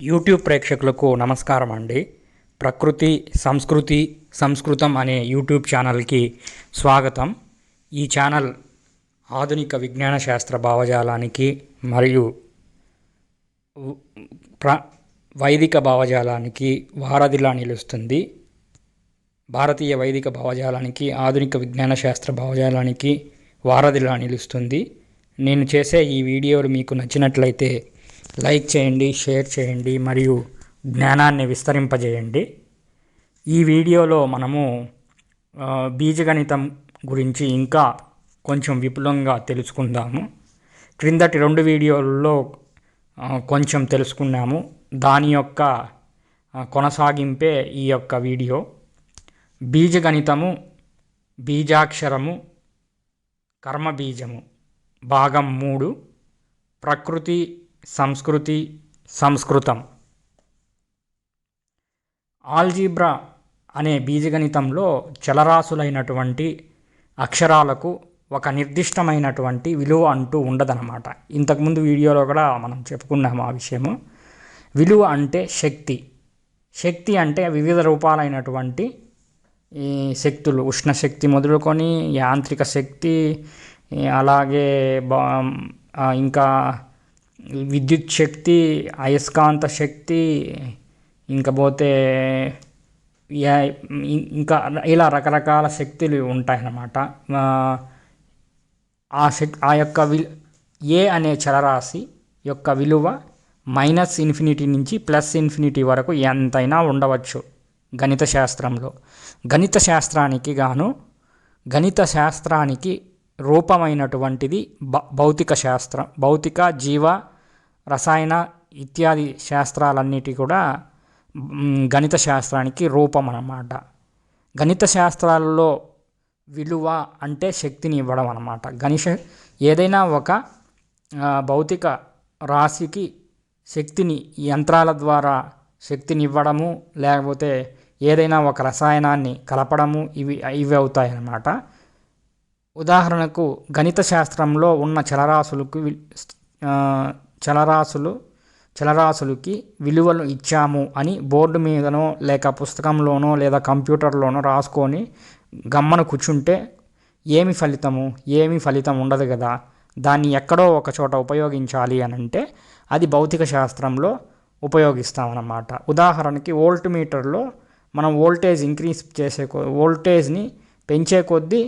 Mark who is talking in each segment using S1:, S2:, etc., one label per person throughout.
S1: YouTube ప్రేక్షకులకు నమస్కారం అండి. ప్రకృతి సంస్కృతి సంస్కృతం అనే యూట్యూబ్ ఛానల్కి స్వాగతం. ఈ ఛానల్ ఆధునిక విజ్ఞాన శాస్త్ర భావజాలానికి మరియు ప్ర వైదిక భావజాలానికి వారధిలా నిలుస్తుంది. భారతీయ వైదిక భావజాలానికి ఆధునిక విజ్ఞాన శాస్త్ర భావజాలానికి వారధిలా నిలుస్తుంది. నేను చేసే ఈ వీడియోలు మీకు నచ్చినట్లయితే లైక్ చేయండి షేర్ చేయండి మరియు జ్ఞానాన్ని విస్తరింపజేయండి. ఈ వీడియోలో మనము బీజగణితం గురించి ఇంకా కొంచెం విపులంగా తెలుసుకుందాము. క్రిందటి రెండు వీడియోల్లో కొంచెం తెలుసుకున్నాము. దాని యొక్క కొనసాగింపే ఈ యొక్క వీడియో. బీజగణితము బీజాక్షరము కర్మబీజము భాగం మూడు ప్రకృతి సంస్కృతి సంస్కృతం. ఆల్జీబ్రా అనే బీజగణితంలో చలరాశులైనటువంటి అక్షరాలకు ఒక నిర్దిష్టమైనటువంటి విలువ అంటూ ఉండదన్నమాట. ఇంతకుముందు వీడియోలో కూడా మనం చెప్పుకున్నాము ఆ విషయము. విలువ అంటే శక్తి. శక్తి అంటే వివిధ రూపాలైనటువంటి ఈ శక్తులు. ఉష్ణశక్తి మొదలుకొని యాంత్రిక శక్తి అలాగే బా ఇంకా విద్యుత్ శక్తి అయస్కాంత శక్తి ఇంకా పోతే ఇంకా ఇలా రకరకాల శక్తులు ఉంటాయన్నమాట. ఆ, ఆ శక్ ఆ యొక్క వి ఏ అనే చలరాశి యొక్క విలువ మైనస్ ఇన్ఫినిటీ నుంచి ప్లస్ ఇన్ఫినిటీ వరకు ఎంతైనా ఉండవచ్చు గణిత శాస్త్రంలో. గణిత శాస్త్రానికి గాను గణిత శాస్త్రానికి రూపమైనటువంటిది భ భౌతిక శాస్త్రం భౌతిక జీవ రసాయన ఇత్యాది శాస్త్రాలన్నిటి కూడా గణిత శాస్త్రానికి రూపం అన్నమాట గణిత శాస్త్రాలలో విలువ అంటే శక్తిని ఇవ్వడం అన్నమాట గణిష ఏదైనా ఒక భౌతిక రాశికి శక్తిని యంత్రాల ద్వారా శక్తిని ఇవ్వడము లేకపోతే ఏదైనా ఒక రసాయనాన్ని కలపడము ఇవి ఇవి అవుతాయి అన్నమాట ఉదాహరణకు గణిత శాస్త్రంలో ఉన్న చలరాశులకు చలరాశులు చలరాశులకి విలువలు ఇచ్చాము అని బోర్డు మీదనో లేక పుస్తకంలోనో లేదా కంప్యూటర్లోనో రాసుకొని గమ్మన కూర్చుంటే ఏమి ఫలితము? ఏమి ఫలితం ఉండదు కదా. దాన్ని ఎక్కడో ఒక చోట ఉపయోగించాలి అని అంటే అది భౌతిక శాస్త్రంలో ఉపయోగిస్తామన్నమాట. ఉదాహరణకి వోల్ట్ మీటర్లో మనం వోల్టేజ్ ఇంక్రీజ్ చేసే కొ వోల్టేజ్ని పెంచే కొద్దీ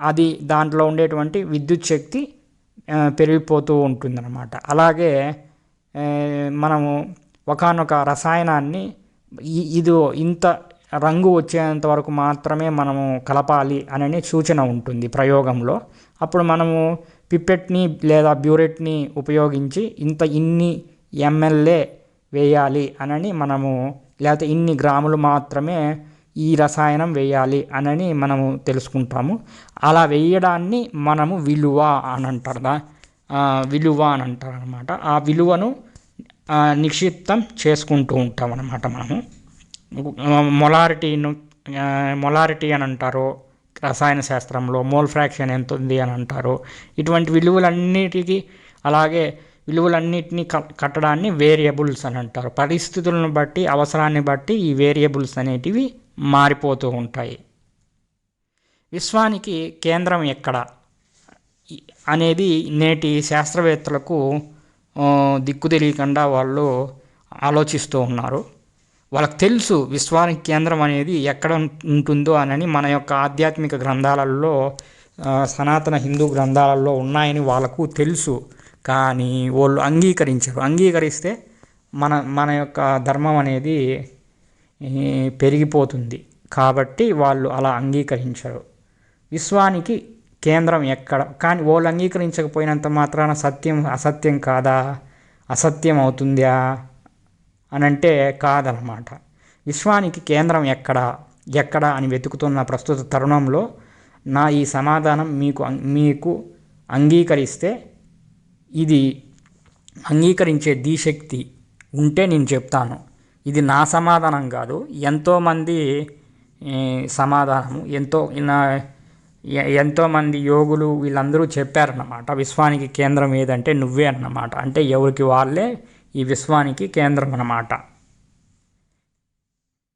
S1: అది దాంట్లో ఉండేటువంటి విద్యుత్ శక్తి పెరిగిపోతూ ఉంటుందన్నమాట. అలాగే మనము ఒకానొక రసాయనాన్ని ఇది ఇంత రంగు వచ్చేంత వరకు మాత్రమే మనము కలపాలి అనే సూచన ఉంటుంది ప్రయోగంలో. అప్పుడు మనము పిప్పెట్ని లేదా బ్యూరెట్ని ఉపయోగించి ఇంత ఇన్ని ఎంఎల్ఏ వేయాలి అనని మనము లేకపోతే ఇన్ని గ్రాములు మాత్రమే ఈ రసాయనం వేయాలి అనని మనము తెలుసుకుంటాము. అలా వేయడాన్ని మనము విలువ అని అంటారు విలువ అని అంటారు అనమాట ఆ విలువను నిక్షిప్తం చేసుకుంటూ ఉంటాం అన్నమాట మనము. మొలారిటీను మొలారిటీ అని అంటారు రసాయన శాస్త్రంలో మోల్ ఫ్రాక్షన్ ఎంత ఉంది అని అంటారు. ఇటువంటి విలువలన్నిటికీ అలాగే విలువలన్నిటినీ కట్టడాన్ని వేరియబుల్స్ అని అంటారు. పరిస్థితులను బట్టి అవసరాన్ని బట్టి ఈ వేరియబుల్స్ అనేటివి మారిపోతూ ఉంటాయి. విశ్వానికి కేంద్రం ఎక్కడ? అనేది నేటి శాస్త్రవేత్తలకు దిక్కు తెలియకుండా వాళ్ళు ఆలోచిస్తూ ఉన్నారు. వాళ్ళకి తెలుసు విశ్వానికి కేంద్రం అనేది ఎక్కడ ఉంటుందో అని మన యొక్క ఆధ్యాత్మిక గ్రంథాలలో సనాతన హిందూ గ్రంథాలలో ఉన్నాయని వాళ్ళకు తెలుసు. కానీ వాళ్ళు అంగీకరించరు. అంగీకరిస్తే మన మన యొక్క ధర్మం అనేది పెరిగిపోతుంది. కాబట్టి వాళ్ళు అలా అంగీకరించరు. విశ్వానికి కేంద్రం ఎక్కడ? కానీ వాళ్ళు అంగీకరించకపోయినంత మాత్రాన సత్యం అసత్యం కాదా? అసత్యం అవుతుందా? అని అంటే కాదనమాట విశ్వానికి కేంద్రం ఎక్కడ? ఎక్కడ అని వెతుకుతున్న ప్రస్తుత తరుణంలో నా ఈ సమాధానం మీకు అం- మీకు అంగీకరిస్తే ఇది అంగీకరించే దీశక్తి ఉంటే నేను చెప్తాను. ఇది నా సమాధానం కాదు. ఎంతోమంది సమాధానము ఎంతో నా ఎంతోమంది యోగులు వీళ్ళందరూ చెప్పారన్నమాట విశ్వానికి కేంద్రం ఏదంటే నువ్వే అన్నమాట. అంటే ఎవరికి వాళ్ళే ఈ విశ్వానికి కేంద్రం అన్నమాట.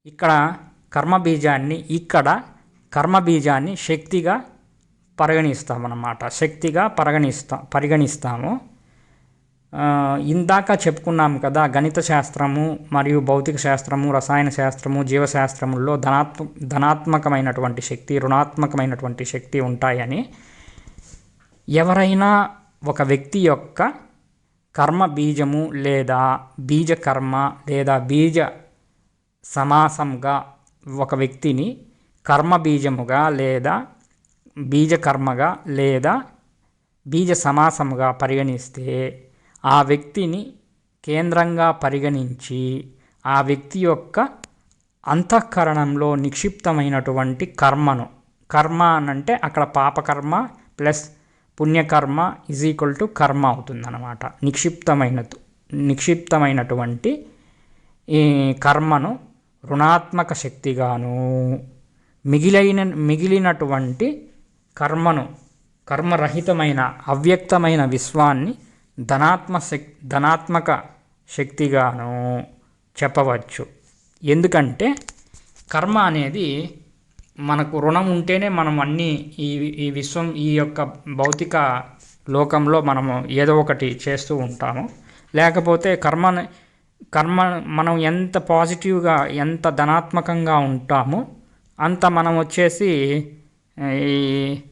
S1: ఇక్కడ కర్మబీజాన్ని ఇక్కడ కర్మబీజాన్ని శక్తిగా పరిగణిస్తామన్నమాట. శక్తిగా పరిగణిస్తా పరిగణిస్తాము. ఇందాక చెప్పుకున్నాము కదా గణిత శాస్త్రము మరియు భౌతిక శాస్త్రము రసాయన శాస్త్రము జీవశాస్త్రముల్లో ధనాత్మ ధనాత్మకమైనటువంటి శక్తి రుణాత్మకమైనటువంటి శక్తి ఉంటాయని ఎవరైనా ఒక వ్యక్తి యొక్క కర్మ బీజము లేదా బీజ కర్మ లేదా బీజ సమాసంగా ఒక వ్యక్తిని కర్మ బీజముగా లేదా బీజ కర్మగా లేదా బీజ సమాసముగా పరిగణిస్తే ఆ వ్యక్తిని కేంద్రంగా పరిగణించి ఆ వ్యక్తి యొక్క అంతఃకరణంలో నిక్షిప్తమైనటువంటి కర్మను కర్మ అనంటే అక్కడ పాపకర్మ ప్లస్ పుణ్యకర్మ ఈజ్ ఈక్వల్ టు కర్మ అవుతుందన్నమాట. నిక్షిప్తమైన నిక్షిప్తమైనటువంటి ఈ కర్మను రుణాత్మక శక్తిగాను మిగిలైన మిగిలినటువంటి కర్మను కర్మరహితమైన అవ్యక్తమైన విశ్వాన్ని ధనాత్మ శక్ ధనాత్మక శక్తిగాను చెప్పవచ్చు. ఎందుకంటే కర్మ అనేది మనకు రుణం ఉంటేనే మనం అన్నీ ఈ ఈ విశ్వం ఈ యొక్క భౌతిక లోకంలో మనము ఏదో ఒకటి చేస్తూ ఉంటాము. లేకపోతే కర్మ కర్మ మనం ఎంత పాజిటివ్గా ఎంత ధనాత్మకంగా ఉంటామో అంత మనం వచ్చేసి ఈ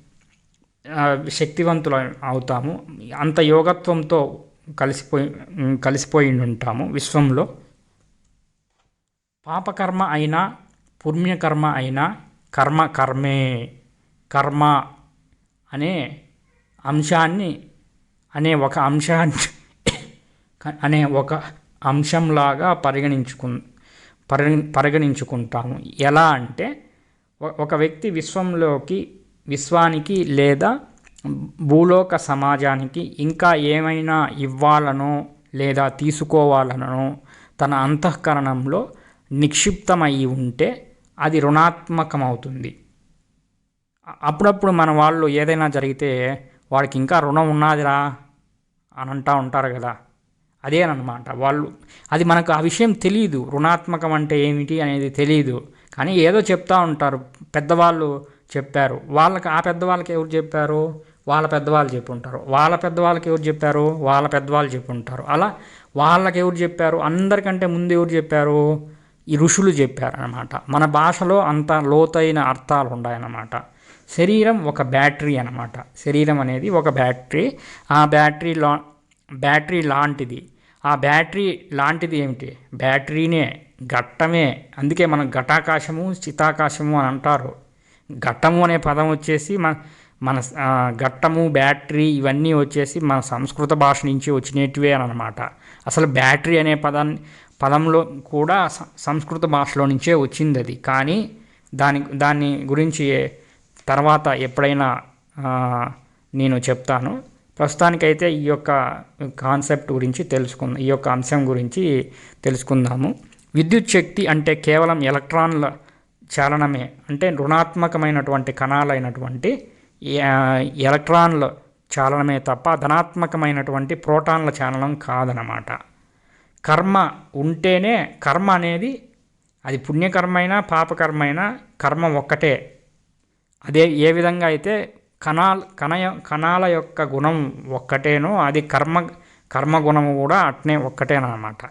S1: శక్తివంతులు అవుతాము. అంత యోగత్వంతో కలిసిపోయి కలిసిపోయి ఉంటాము విశ్వంలో. పాపకర్మ అయినా పుణ్యకర్మ అయినా కర్మ కర్మే కర్మ అనే అంశాన్ని అనే ఒక అంశాన్ని అనే ఒక అంశంలాగా పరిగణించుకు పరిగణించుకుంటాము. ఎలా అంటే ఒక వ్యక్తి విశ్వంలోకి విశ్వానికి లేదా భూలోక సమాజానికి ఇంకా ఏమైనా ఇవ్వాలనో లేదా తీసుకోవాలనో తన అంతఃకరణంలో నిక్షిప్తమై ఉంటే అది రుణాత్మకమవుతుంది. అప్పుడప్పుడు మన వాళ్ళు ఏదైనా జరిగితే వాడికి ఇంకా రుణం ఉన్నాదిరా అని అంటూ ఉంటారు కదా. అదేనమాట వాళ్ళు అది మనకు ఆ విషయం తెలియదు రుణాత్మకం అంటే ఏమిటి అనేది తెలియదు కానీ ఏదో చెప్తా ఉంటారు. పెద్దవాళ్ళు చెప్పారు వాళ్ళకి ఆ పెద్దవాళ్ళకి ఎవరు చెప్పారు వాళ్ళ పెద్దవాళ్ళు చెప్పుంటారు. వాళ్ళ పెద్దవాళ్ళకి ఎవరు చెప్పారు వాళ్ళ పెద్దవాళ్ళు చెప్పుంటారు. అలా వాళ్ళకి ఎవరు చెప్పారు అందరికంటే ముందు ఎవరు చెప్పారు ఈ ఋషులు చెప్పారు అనమాట మన భాషలో అంత లోతైన అర్థాలు ఉన్నాయన్నమాట. శరీరం ఒక బ్యాటరీ అన్నమాట. శరీరం అనేది ఒక బ్యాటరీ. ఆ బ్యాటరీ లా బ్యాటరీ లాంటిది. ఆ బ్యాటరీ లాంటిది ఏమిటి? బ్యాటరీనే ఘట్టమే. అందుకే మనం ఘటాకాశము చితాకాశము అని అంటారు. ఘట్టము అనే పదం వచ్చేసి మన మన ఘట్టము బ్యాటరీ ఇవన్నీ వచ్చేసి మన సంస్కృత భాష నుంచి వచ్చినటివే అని అనమాట. అసలు బ్యాటరీ అనే పదాన్ని పదంలో కూడా సంస్కృత భాషలో నుంచే వచ్చింది అది. కానీ దాని దాని గురించి తర్వాత ఎప్పుడైనా నేను చెప్తాను. ప్రస్తుతానికైతే ఈ యొక్క కాన్సెప్ట్ గురించి తెలుసుకుందాం ఈ యొక్క అంశం గురించి తెలుసుకుందాము. విద్యుత్ శక్తి అంటే కేవలం ఎలక్ట్రాన్ల చలనమే అంటే రుణాత్మకమైనటువంటి కణాలైనటువంటి ఎలక్ట్రాన్ల చాలనమే తప్ప ధనాత్మకమైనటువంటి ప్రోటాన్ల చాలనం కాదనమాట కర్మ ఉంటేనే కర్మ అనేది అది పుణ్యకర్మైనా పాపకర్మైనా కర్మ ఒక్కటే. అదే ఏ విధంగా అయితే కణాల కణయ కణాల యొక్క గుణం ఒక్కటేనో అది కర్మ కర్మ గుణము కూడా అట్నే ఒక్కటేనమాట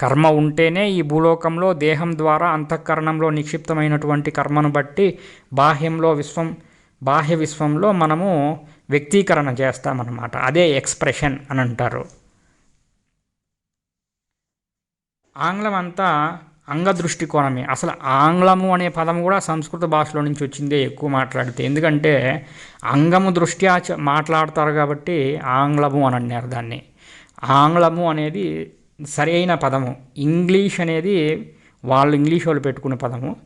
S1: కర్మ ఉంటేనే ఈ భూలోకంలో దేహం ద్వారా అంతఃకరణంలో నిక్షిప్తమైనటువంటి కర్మను బట్టి బాహ్యంలో విశ్వం బాహ్య విశ్వంలో మనము వ్యక్తీకరణ చేస్తామన్నమాట. అదే ఎక్స్ప్రెషన్ అని అంటారు. ఆంగ్లం అంతా అంగ దృష్టికోణమే అసలు ఆంగ్లము అనే పదం కూడా సంస్కృత భాషలో నుంచి వచ్చిందే ఎక్కువ మాట్లాడితే. ఎందుకంటే అంగము దృష్ట్యా మాట్లాడతారు కాబట్టి ఆంగ్లము అని అన్నారు దాన్ని. ఆంగ్లము అనేది సరైన పదము. ఇంగ్లీష్ అనేది వాళ్ళు ఇంగ్లీష్ వాళ్ళు పెట్టుకునే పదము.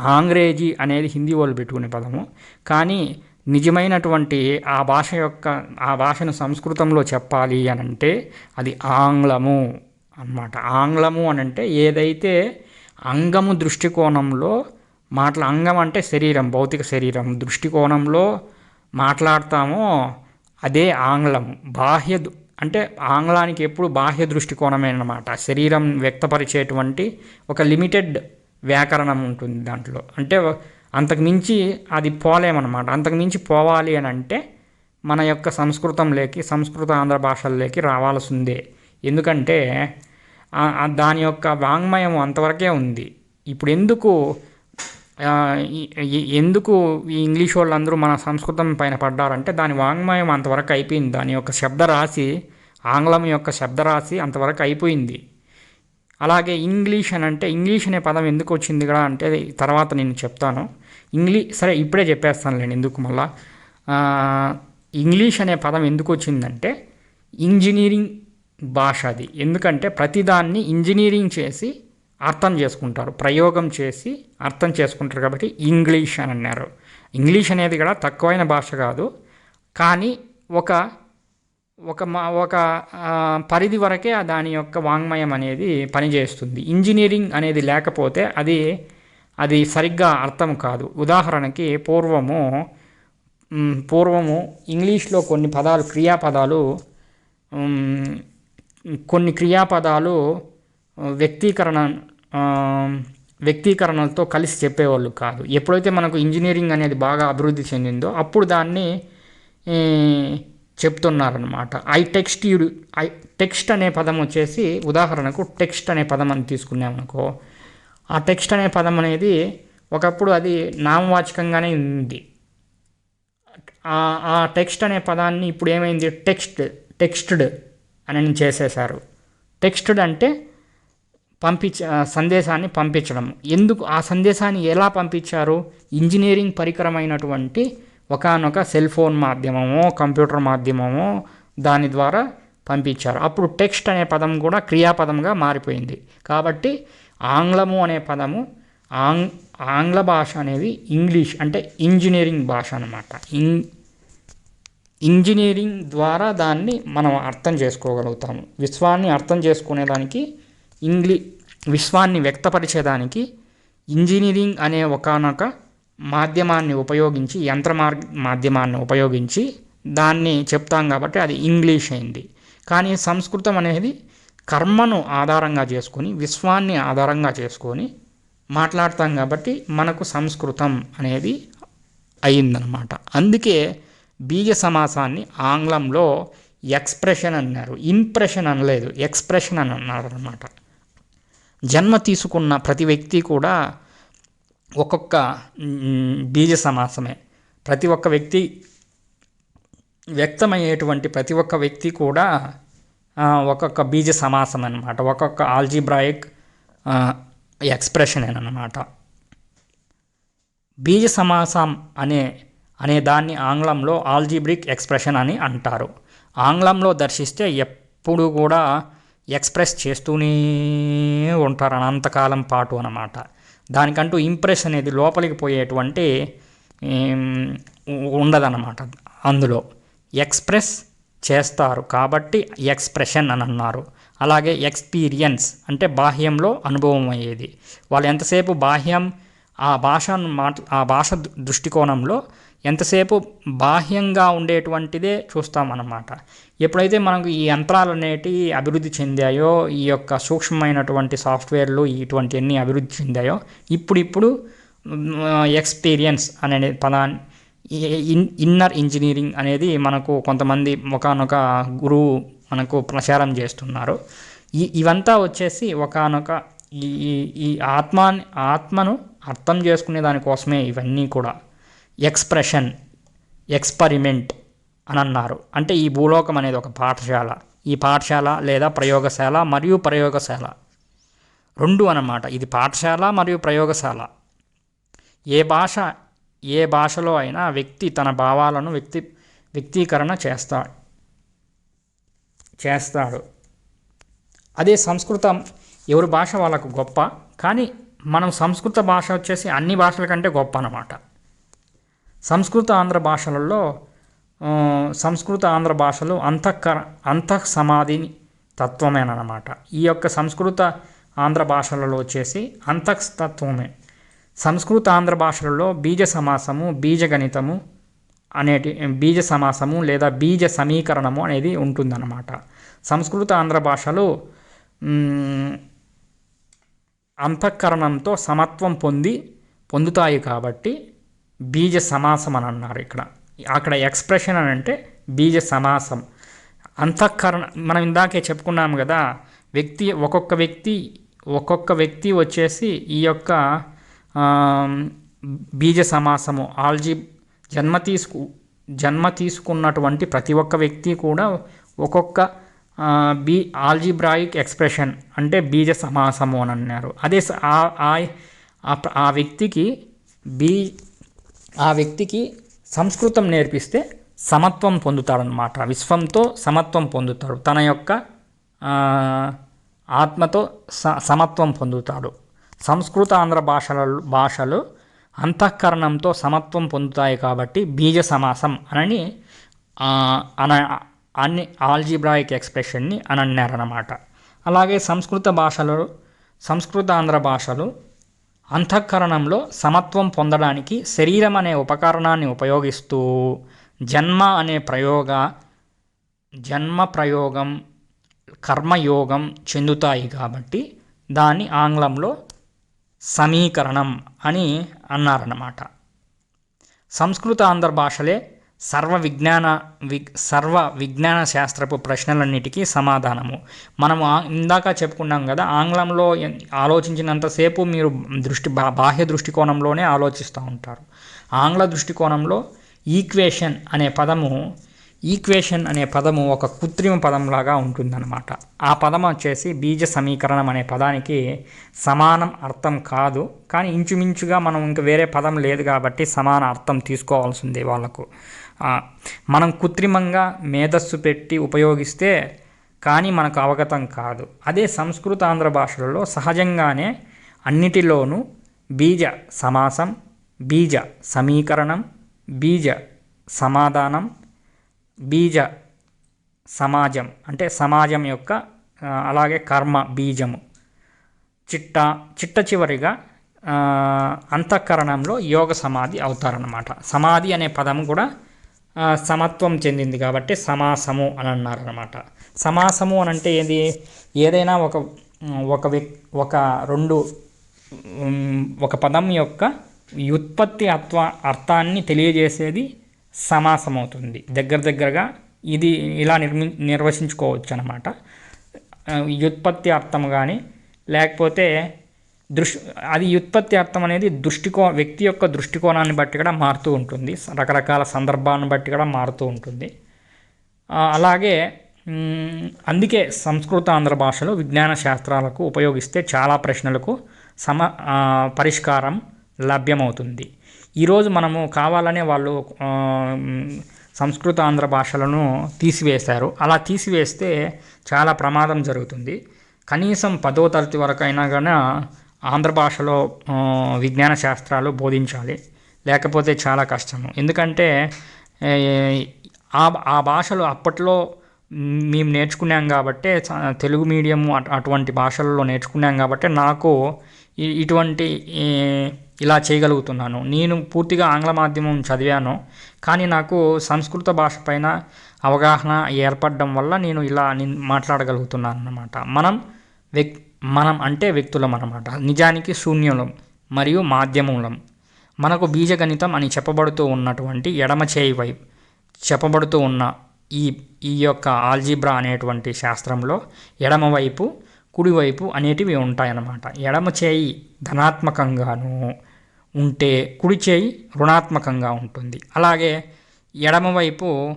S1: ఆంగ్రేజీ అనేది హిందీ వాళ్ళు పెట్టుకునే పదము. కానీ నిజమైనటువంటి ఆ భాష యొక్క ఆ భాషను సంస్కృతంలో చెప్పాలి అని అంటే అది ఆంగ్లము అన్నమాట. ఆంగ్లము అని అంటే ఏదైతే అంగము దృష్టికోణంలో మాట్లా అంగం అంటే శరీరం భౌతిక శరీరం దృష్టికోణంలో మాట్లాడతామో అదే ఆంగ్లము. బాహ్య అంటే ఆంగ్లానికి ఎప్పుడు బాహ్య దృష్టికోణమే అనమాట శరీరం వ్యక్తపరిచేటువంటి ఒక లిమిటెడ్ వ్యాకరణం ఉంటుంది దాంట్లో. అంటే అంతకుమించి అది పోలేమన్నమాట. అంతకుమించి పోవాలి అని అంటే మన యొక్క సంస్కృతంలోకి సంస్కృత ఆంధ్ర భాషల్లోకి రావాల్సిందే. ఎందుకంటే దాని యొక్క వాంగ్మయం అంతవరకే ఉంది. ఇప్పుడు ఎందుకు ఎందుకు ఈ ఇంగ్లీష్ వాళ్ళందరూ మన సంస్కృతం పైన పడ్డారంటే దాని వాంగ్మయం అంతవరకు అయిపోయింది. దాని యొక్క శబ్దరాశి ఆంగ్లం యొక్క శబ్దరాశి అంతవరకు అయిపోయింది. అలాగే ఇంగ్లీష్ అని అంటే ఇంగ్లీష్ అనే పదం ఎందుకు వచ్చింది కూడా అంటే తర్వాత నేను చెప్తాను. ఇంగ్లీష్ సరే ఇప్పుడే చెప్పేస్తానులేండి ఎందుకు మళ్ళా. ఇంగ్లీష్ అనే పదం ఎందుకు వచ్చిందంటే ఇంజనీరింగ్ భాష అది. ఎందుకంటే ప్రతిదాన్ని ఇంజనీరింగ్ చేసి అర్థం చేసుకుంటారు. ప్రయోగం చేసి అర్థం చేసుకుంటారు కాబట్టి ఇంగ్లీష్ అని అన్నారు. ఇంగ్లీష్ అనేది కూడా తక్కువైన భాష కాదు. కానీ ఒక ఒక మా ఒక పరిధి వరకే దాని యొక్క వాంగ్మయం అనేది పనిచేస్తుంది. ఇంజనీరింగ్ అనేది లేకపోతే అది అది సరిగ్గా అర్థం కాదు. ఉదాహరణకి పూర్వము పూర్వము ఇంగ్లీష్లో కొన్ని పదాలు క్రియాపదాలు కొన్ని క్రియాపదాలు వ్యక్తీకరణ వ్యక్తీకరణలతో కలిసి చెప్పేవాళ్ళు కాదు. ఎప్పుడైతే మనకు ఇంజనీరింగ్ అనేది బాగా అభివృద్ధి చెందిందో అప్పుడు దాన్ని చెప్తున్నారనమాట I text you I text అనే పదం వచ్చేసి ఉదాహరణకు టెక్స్ట్ అనే పదం అని తీసుకున్నామనుకో ఆ టెక్స్ట్ అనే పదం అనేది ఒకప్పుడు అది నామవాచకంగానే ఉంది. ఆ- టెక్స్ట్ అనే పదాన్ని ఇప్పుడు ఏమైంది? టెక్స్ట్ టెక్స్టెడ్ అని చేసేశారు. టెక్స్టెడ్ అంటే పంపించ సందేశాన్ని పంపించడం. ఎందుకు ఆ సందేశాన్ని ఎలా పంపించారు? ఇంజనీరింగ్ పరికరమైనటువంటి ఒకానొక సెల్ ఫోన్ మాధ్యమమో కంప్యూటర్ మాధ్యమమో దాని ద్వారా పంపించారు. అప్పుడు టెక్స్ట్ అనే పదం కూడా క్రియాపదంగా మారిపోయింది. కాబట్టి ఆంగ్లము అనే పదము ఆంగ్ ఆంగ్ల భాష అనేది ఇంగ్లీష్ అంటే ఇంజనీరింగ్ భాష అనమాట ఇం ఇంజనీరింగ్ ద్వారా దాన్ని మనం అర్థం చేసుకోగలుగుతాము. విశ్వాన్ని అర్థం చేసుకునేదానికి ఇంగ్లీ విశ్వాన్ని వ్యక్తపరిచేదానికి ఇంజనీరింగ్ అనే ఒకనొక మాధ్యమాన్ని ఉపయోగించి యంత్ర మాధ్యమాన్ని ఉపయోగించి దాన్ని చెప్తాం కాబట్టి అది ఇంగ్లీష్ అయింది. కానీ సంస్కృతం అనేది కర్మను ఆధారంగా చేసుకొని విశ్వాన్ని ఆధారంగా చేసుకొని మాట్లాడతాం కాబట్టి మనకు సంస్కృతం అనేది అయిందనమాట. అందుకే బీజ సమాసాన్ని ఆంగ్లంలో ఎక్స్ప్రెషన్ అన్నారు. ఇంప్రెషన్ అనలేదు ఎక్స్ప్రెషన్ అని అన్నారు అనమాట జన్మ తీసుకున్న ప్రతి వ్యక్తి కూడా ఒక్కొక్క బీజ సమాసమే. ప్రతి ఒక్క వ్యక్తి వ్యక్తమయ్యేటువంటి ప్రతి ఒక్క వ్యక్తి కూడా ఒక్కొక్క బీజ సమాసం అనమాట ఒక్కొక్క ఆల్జీబ్రాయిక్ ఎక్స్ప్రెషన్ అనమాట బీజ సమాసం అనే అనే దాన్ని ఆంగ్లంలో ఆల్జీబ్రిక్ ఎక్స్ప్రెషన్ అని అంటారు. ఆంగ్లంలో దర్శిస్తే ఎప్పుడు కూడా ఎక్స్ప్రెస్ చేస్తూనే ఉంటారు అనంతకాలం పాటు అన్నమాట. దానికంటూ ఇంప్రెస్ అనేది లోపలికి పోయేటువంటి ఉండదన్నమాట అందులో. ఎక్స్ప్రెస్ చేస్తారు కాబట్టి ఎక్స్ప్రెషన్ అని అన్నారు. అలాగే ఎక్స్పీరియన్స్ అంటే బాహ్యంలో అనుభవం అయ్యేది. వాళ్ళు ఎంతసేపు బాహ్యం ఆ భాషను మాట ఆ భాష దృష్టికోణంలో ఎంతసేపు బాహ్యంగా ఉండేటువంటిదే చూస్తామన్నమాట. ఎప్పుడైతే మనకు ఈ యంత్రాలు అనేటివి అభివృద్ధి చెందాయో ఈ యొక్క సూక్ష్మమైనటువంటి సాఫ్ట్వేర్లు ఇటువంటివన్నీ అభివృద్ధి చెందాయో ఇప్పుడిప్పుడు ఎక్స్పీరియన్స్ అనే పదాన్ని ఇన్ ఇన్నర్ ఇంజనీరింగ్ అనేది మనకు కొంతమంది ఒకనొక గురువు మనకు ప్రచారం చేస్తున్నారు. ఈ ఇవంతా వచ్చేసి ఒకనొక ఈ ఈ- ఈ ఆత్మ ఆత్మను అర్థం చేసుకునే దానికోసమే ఇవన్నీ కూడా. ఎక్స్ప్రెషన్ ఎక్స్పరిమెంట్ అని అన్నారు అంటే ఈ భూలోకం అనేది ఒక పాఠశాల. ఈ పాఠశాల లేదా ప్రయోగశాల మరియు ప్రయోగశాల. రెండు అన్నమాట. ఇది పాఠశాల మరియు ప్రయోగశాల. ఏ భాష ఏ భాషలో అయినా వ్యక్తి తన భావాలను వ్యక్తి వ్యక్తీకరణ చేస్తాడు చేస్తాడు. అదే సంస్కృతం ఎవరి భాష వాళ్ళకు గొప్ప కానీ మనం సంస్కృత భాష వచ్చేసి అన్ని భాషల కంటే గొప్ప అన్నమాట. సంస్కృత ఆంధ్ర భాషలలో సంస్కృత ఆంధ్ర భాషలు అంతఃకర అంతః సమాధిని తత్వమేనమాట ఈ యొక్క సంస్కృత ఆంధ్ర భాషలలో వచ్చేసి అంతఃతత్వమే. సంస్కృత ఆంధ్ర భాషలలో బీజ సమాసము బీజగణితము అనేటి బీజ సమాసము లేదా బీజ సమీకరణము అనేది ఉంటుందన్నమాట. సంస్కృత ఆంధ్ర భాషలు అంతఃకరణంతో సమత్వం పొంది పొందుతాయి కాబట్టి బీజ సమాసం అని అన్నారు ఇక్కడ. అక్కడ ఎక్స్ప్రెషన్ అని అంటే బీజ సమాసం అంతఃకరణ మనం ఇందాకే చెప్పుకున్నాము కదా వ్యక్తి ఒక్కొక్క వ్యక్తి ఒక్కొక్క వ్యక్తి వచ్చేసి ఈ యొక్క బీజ సమాసము ఆల్జీ జన్మ తీసుకు జన్మ తీసుకున్నటువంటి ప్రతి ఒక్క వ్యక్తి కూడా ఒక్కొక్క బీ ఆల్జీబ్రాయిక్ ఎక్స్ప్రెషన్ అంటే బీజ సమాసము అని అన్నారు. అదే స- ఆ- ఆ వ్యక్తికి బీ ఆ వ్యక్తికి సంస్కృతం నేర్పిస్తే సమత్వం పొందుతాడనమాట విశ్వంతో సమత్వం పొందుతాడు. తన యొక్క ఆత్మతో స సమత్వం పొందుతాడు. సంస్కృత ఆంధ్ర భాషల భాషలు అంతఃకరణంతో సమత్వం పొందుతాయి కాబట్టి బీజ సమాసం అని అన అన్ని ఆల్జిబ్రాయిక్ ఎక్స్ప్రెషన్ని అని అన్నారన్నమాట అలాగే సంస్కృత భాషలు సంస్కృత ఆంధ్ర భాషలు అంతఃకరణంలో సమత్వం పొందడానికి శరీరం అనే ఉపకరణాన్ని ఉపయోగిస్తూ జన్మ అనే ప్రయోగ జన్మ ప్రయోగం కర్మయోగం చెందుతాయి కాబట్టి దాన్ని ఆంగ్లంలో సమీకరణం అని అన్నారన్నమాట. సంస్కృత ఆంధ్ర భాషలే సర్వ విజ్ఞాన వి సర్వ విజ్ఞాన శాస్త్రపు ప్రశ్నలన్నిటికీ సమాధానము. మనము ఇందాక చెప్పుకున్నాం కదా ఆంగ్లంలో ఆలోచించినంతసేపు మీరు దృష్టి బా బాహ్య దృష్టికోణంలోనే ఆలోచిస్తూ ఉంటారు. ఆంగ్ల దృష్టికోణంలో ఈక్వేషన్ అనే పదము ఈక్వేషన్ అనే పదము ఒక కృత్రిమ పదంలాగా ఉంటుందన్నమాట. ఆ పదం వచ్చేసి బీజ సమీకరణం అనే పదానికి సమానం అర్థం కాదు కానీ ఇంచుమించుగా మనం ఇంకా వేరే పదం లేదు కాబట్టి సమాన అర్థం తీసుకోవాల్సిందే వాళ్ళకు. మనం కృత్రిమంగా మేధస్సు పెట్టి ఉపయోగిస్తే కానీ మనకు అవగతం కాదు. అదే సంస్కృత ఆంధ్ర భాషలలో సహజంగానే అన్నిటిలోనూ బీజ సమాసం బీజ సమీకరణం బీజ సమాధానం బీజ సమాజం అంటే సమాజం యొక్క అలాగే కర్మ బీజము. చిట్ట చిట్ట చివరిగా అంతఃకరణంలో యోగ సమాధి అవుతారన్నమాట. సమాధి అనే పదం కూడా సమత్వం చెందింది కాబట్టి సమాసము అని అన్నారనమాట సమాసము అని అంటే ఏది? ఏదైనా ఒక ఒక వ్యక్ ఒక రెండు ఒక పదం యొక్క వ్యుత్పత్తి అత్వ అర్థాన్ని తెలియజేసేది సమాసం అవుతుంది దగ్గర దగ్గరగా ఇది ఇలా నిర్మి నిర్వచించుకోవచ్చు అనమాట వ్యుత్పత్తి అర్థం కానీ లేకపోతే దృష్ అది ఉత్పత్తి అర్థం అనేది దృష్టికో వ్యక్తి యొక్క దృష్టికోణాన్ని బట్టి కూడా మారుతూ ఉంటుంది. రకరకాల సందర్భాన్ని బట్టి కూడా మారుతూ ఉంటుంది. అలాగే అందుకే సంస్కృత ఆంధ్ర భాషలో విజ్ఞాన శాస్త్రాలకు ఉపయోగిస్తే చాలా ప్రశ్నలకు సమ పరిష్కారం లభ్యమవుతుంది. ఈరోజు మనము కావాలనే వాళ్ళు సంస్కృత ఆంధ్ర భాషలను తీసివేశారు. అలా తీసివేస్తే చాలా ప్రమాదం జరుగుతుంది. కనీసం పదో తరగతి వరకు అయినా కానీ ఆంధ్ర భాషలో విజ్ఞాన శాస్త్రాలు బోధించాలి. లేకపోతే చాలా కష్టము. ఎందుకంటే ఆ ఆ భాషలు అప్పట్లో మేము నేర్చుకున్నాం కాబట్టే తెలుగు మీడియం అటు- అటువంటి భాషల్లో నేర్చుకున్నాం కాబట్టి నాకు ఇటువంటి ఇలా చేయగలుగుతున్నాను. నేను పూర్తిగా ఆంగ్ల మాధ్యమం చదివాను. కానీ నాకు సంస్కృత భాష పైన అవగాహన ఏర్పడడం వల్ల నేను ఇలా నేను మాట్లాడగలుగుతున్నాను అన్నమాట మనం వ్యక్ మనం అంటే వ్యక్తులం అన్నమాట. నిజానికి శూన్యులం మరియు మాధ్యమూలం. మనకు బీజగణితం అని చెప్పబడుతూ ఉన్నటువంటి ఎడమ చేయి వైపు చెప్పబడుతూ ఉన్న ఈ ఈ యొక్క ఆల్జీబ్రా అనేటువంటి శాస్త్రంలో ఎడమవైపు కుడివైపు అనేటివి ఉంటాయన్నమాట. ఎడమ చేయి ధనాత్మకంగాను ఉంటే కుడి చేయి రుణాత్మకంగా ఉంటుంది. అలాగే ఎడమవైపు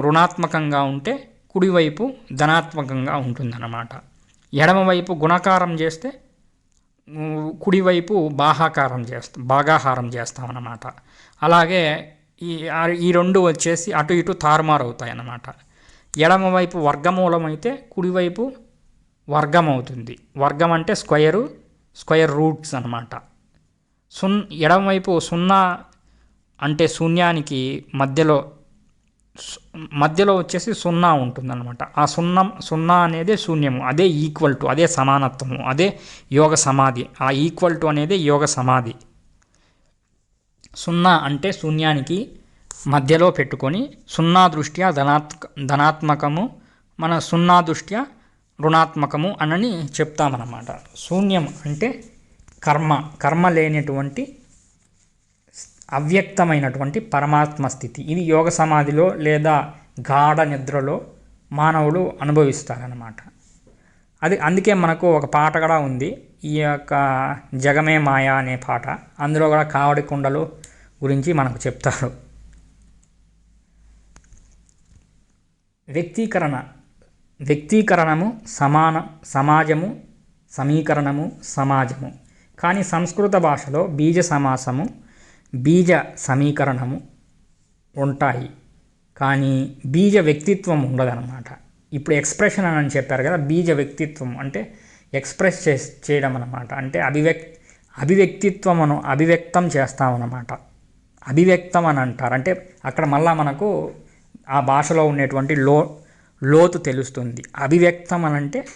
S1: రుణాత్మకంగా ఉంటే కుడివైపు ధనాత్మకంగా ఉంటుందన్నమాట. ఎడమవైపు గుణకారం చేస్తే కుడివైపు బాహాకారం చేస్తాం భాగాహారం చేస్తామన్నమాట అలాగే ఈ ఈ రెండు వచ్చేసి అటు ఇటు తారుమారు అవుతాయి అన్నమాట ఎడమవైపు వర్గమూలం అయితే కుడివైపు వర్గం అవుతుంది వర్గం అంటే స్క్వయరు స్క్వయర్ రూట్స్ అన్నమాట. సున్ ఎడమవైపు సున్నా అంటే శూన్యానికి మధ్యలో మధ్యలో వచ్చేసి సున్నా ఉంటుందన్నమాట. ఆ సున్నం సున్నా అనేది శూన్యము. అదే ఈక్వల్ టు అదే సమానత్వము. అదే యోగ సమాధి. ఆ ఈక్వల్ టు అనేది యోగ సమాధి. సున్నా అంటే శూన్యానికి మధ్యలో పెట్టుకొని సున్నా దృష్ట్యా ధనాత్మక ధనాత్మకము మన సున్నా దృష్ట్యా రుణాత్మకము అనని చెప్తామన్నమాట. శూన్యం అంటే కర్మ. కర్మ లేనటువంటి అవ్యక్తమైనటువంటి పరమాత్మ స్థితి. ఇది యోగ సమాధిలో లేదా గాఢ నిద్రలో మానవులు అనుభవిస్తారన్నమాట. అది అందుకే మనకు ఒక పాట కూడా ఉంది. ఈ యొక్క జగమే మాయా అనే పాట. అందులో కూడా కావడి కుండలు గురించి మనకు చెప్తారు. వ్యక్తీకరణ. వ్యక్తీకరణము సమాన సమాజము సమీకరణము సమాజము. కానీ సంస్కృత భాషలో బీజ సమాసము బీజ సమీకరణము ఉంటాయి. కానీ బీజ వ్యక్తిత్వం ఉండదన్నమాట. ఇప్పుడు ఎక్స్ప్రెషన్ అని చెప్పారు కదా బీజ వ్యక్తిత్వం అంటే ఎక్స్ప్రెస్ చే చేయడం అన్నమాట. అంటే అభివ్యక్ అభివ్యక్తిత్వమును అభివ్యక్తం చేస్తామన్నమాట. అభివ్యక్తం అని అంటారు. అంటే అక్కడ మళ్ళా మనకు ఆ భాషలో ఉండేటువంటి లో లోతు తెలుస్తుంది. అభివ్యక్తం అని అంటే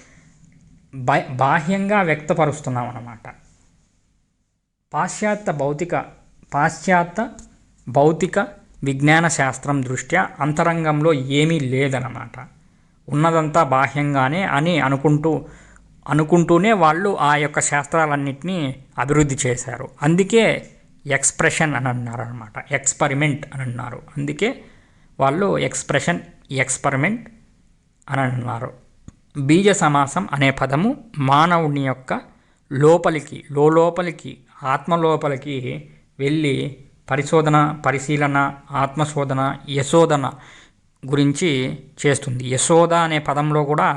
S1: బా బాహ్యంగా వ్యక్తపరుస్తున్నాం అన్నమాట పాశ్చాత్య భౌతిక పాశ్చాత్య భౌతిక విజ్ఞాన శాస్త్రం దృష్ట్యా అంతరంగంలో ఏమీ లేదన్నమాట. ఉన్నదంతా బాహ్యంగానే అని అనుకుంటూ అనుకుంటూనే వాళ్ళు ఆ యొక్క శాస్త్రాలన్నింటినీ అభివృద్ధి చేశారు. అందుకే ఎక్స్ప్రెషన్ అని అన్నారు అనమాట ఎక్స్పెరిమెంట్ అని అన్నారు. అందుకే వాళ్ళు ఎక్స్ప్రెషన్ ఎక్స్పెరిమెంట్ అని అన్నారు. బీజ సమాసం అనే పదము మానవుని యొక్క లోపలికి లోపలికి ఆత్మ లోపలికి వెళ్ళి పరిశోధన పరిశీలన ఆత్మశోధన యశోధన గురించి చేస్తుంది. యశోద అనే పదంలో కూడా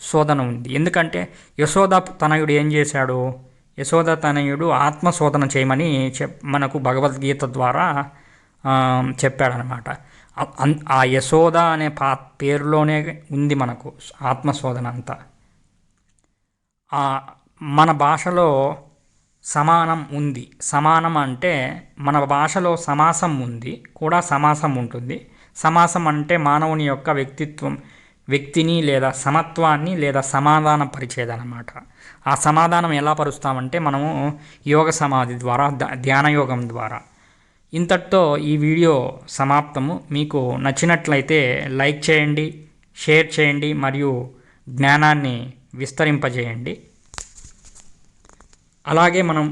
S1: శోధన ఉంది. ఎందుకంటే యశోద తనయుడు ఏం చేశాడు? యశోద తనయుడు ఆత్మశోధన చేయమని చెప్ మనకు భగవద్గీత ద్వారా చెప్పాడనమాట ఆ యశోద అనే పా పేరులోనే ఉంది మనకు ఆత్మశోధన అంతా. మన భాషలో సమానం ఉంది. సమానం అంటే మన భాషలో సమాసం ఉంది కూడా సమాసం ఉంటుంది. సమాసం అంటే మానవుని యొక్క వ్యక్తిత్వం వ్యక్తిని లేదా సమత్వాన్ని లేదా సమాధానం పరిచేదనమాట ఆ సమాధానం ఎలా పరుస్తామంటే మనము యోగ సమాధి ద్వారా ధ్యానయోగం ద్వారా. ఇంతటితో ఈ వీడియో సమాప్తము. మీకు నచ్చినట్లయితే లైక్ చేయండి షేర్ చేయండి మరియు జ్ఞానాన్ని విస్తరింపజేయండి. అలాగే మనం